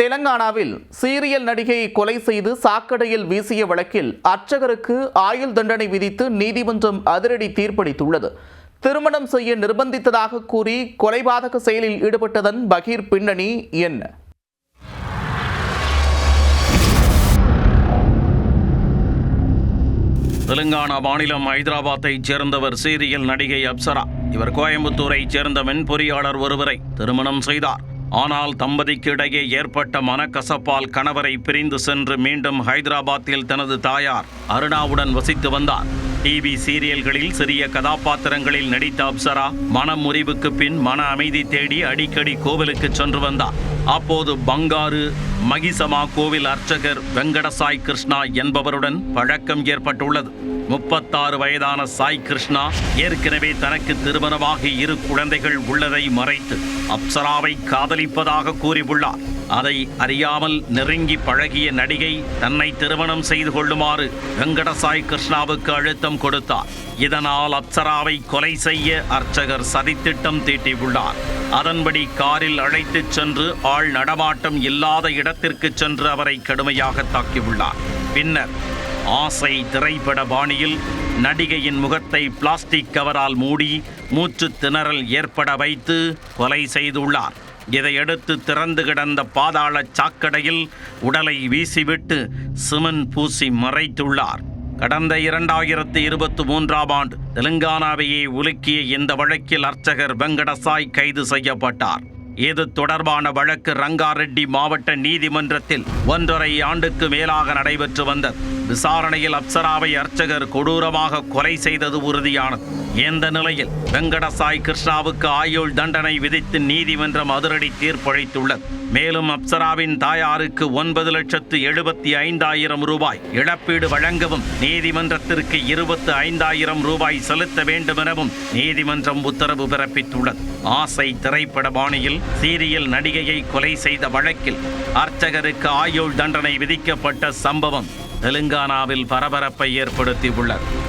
தெலங்கானாவில் சீரியல் நடிகையை கொலை செய்து சாக்கடையில் வீசிய வழக்கில் அர்ச்சகருக்கு ஆயுள் தண்டனை விதித்து நீதிமன்றம் அதிரடி தீர்ப்பளித்துள்ளது. திருமணம் செய்ய நிர்பந்தித்ததாக கூறி கொலைபாதக செயலில் ஈடுபட்டதன் பகீர் பின்னணி என்ன? தெலுங்கானா மாநிலம் ஹைதராபாத்தைச் சேர்ந்தவர் சீரியல் நடிகை அப்சரா. இவர் கோயம்புத்தூரைச் சேர்ந்த மென்பொறியாளர் ஒருவரை திருமணம் செய்தார். ஆனால் தம்பதிக்கு இடையே ஏற்பட்ட மனக்கசப்பால் கணவரை பிரிந்து சென்று மீண்டும் ஹைதராபாத்தில் தனது தாயார் அருணாவுடன் வசித்து வந்தார். டிவி சீரியல்களில் சிறிய கதாபாத்திரங்களில் நடித்த அப்சரா மனம் முறிவுக்கு பின் மன அமைதி தேடி அடிக்கடி கோவிலுக்கு சென்று வந்தார். அப்போது பங்காரு மகிசமா கோவில் அர்ச்சகர் வெங்கடசாய் கிருஷ்ணா என்பவருடன் பழக்கம் ஏற்பட்டுள்ளது. முப்பத்தாறு வயதான சாய் கிருஷ்ணா ஏற்கனவே தனக்கு திருமணமாகி இரு குழந்தைகள் உள்ளதை மறைத்து அப்சராவை காதலிப்பதாக கூறியுள்ளார். அதை அறியாமல் நெருங்கி பழகிய நடிகை தன்னை திருமணம் செய்து கொள்ளுமாறு வெங்கடசாய் கிருஷ்ணாவுக்கு அழுத்தம் கொடுத்தார். இதனால் அப்சராவை கொலை செய்ய அர்ச்சகர் சதித்திட்டம் தீட்டியுள்ளார். அதன்படி காரில் அழைத்துச் சென்று ஆள் நடமாட்டம் இல்லாத இடத்திற்கு சென்று அவரை கடுமையாக தாக்கியுள்ளார். பின்னர் ஆசை திரைப்பட பாணியில் நடிகையின் முகத்தை பிளாஸ்டிக் கவரால் மூடி மூச்சு திணறல் ஏற்பட வைத்து கொலை செய்துள்ளார். இதையடுத்து திறந்து கிடந்த பாதாள சாக்கடையில் உடலை வீசிவிட்டு சிமன் பூசி மறைத்துள்ளார். கடந்த இரண்டாயிரத்து இருபத்தி மூன்றாம் ஆண்டு தெலுங்கானாவையே உலுக்கிய இந்த வழக்கில் அர்ச்சகர் வெங்கடசாய் கைது செய்யப்பட்டார். இது தொடர்பான வழக்கு ரங்காரெட்டி மாவட்ட நீதிமன்றத்தில் ஒன்றரை ஆண்டுக்கு மேலாக நடைபெற்று வந்தது. விசாரணையில் அப்சராவை அர்ச்சகர் கொடூரமாக கொலை செய்தது உறுதியானது. இந்த நிலையில் வெங்கடசாய் கிருஷ்ணாவுக்கு ஆயுள் தண்டனை விதித்து நீதிமன்றம் அதிரடி தீர்ப்பளித்துள்ளது. மேலும் அப்சராவின் தாயாருக்கு ஒன்பது லட்சத்து எழுபத்தி ஐந்தாயிரம் ரூபாய் இழப்பீடு வழங்கவும் நீதிமன்றத்திற்கு இருபத்து ஐந்தாயிரம் ரூபாய் செலுத்த வேண்டும் எனவும் நீதிமன்றம் உத்தரவு பிறப்பித்துள்ளது. ஆசை திரைப்பட பாணியில் சீரியல் நடிகையை கொலை செய்த வழக்கில் அர்ச்சகருக்கு ஆயுள் தண்டனை விதிக்கப்பட்ட சம்பவம் தெலுங்கானாவில் பரபரப்பை ஏற்படுத்தியுள்ளது.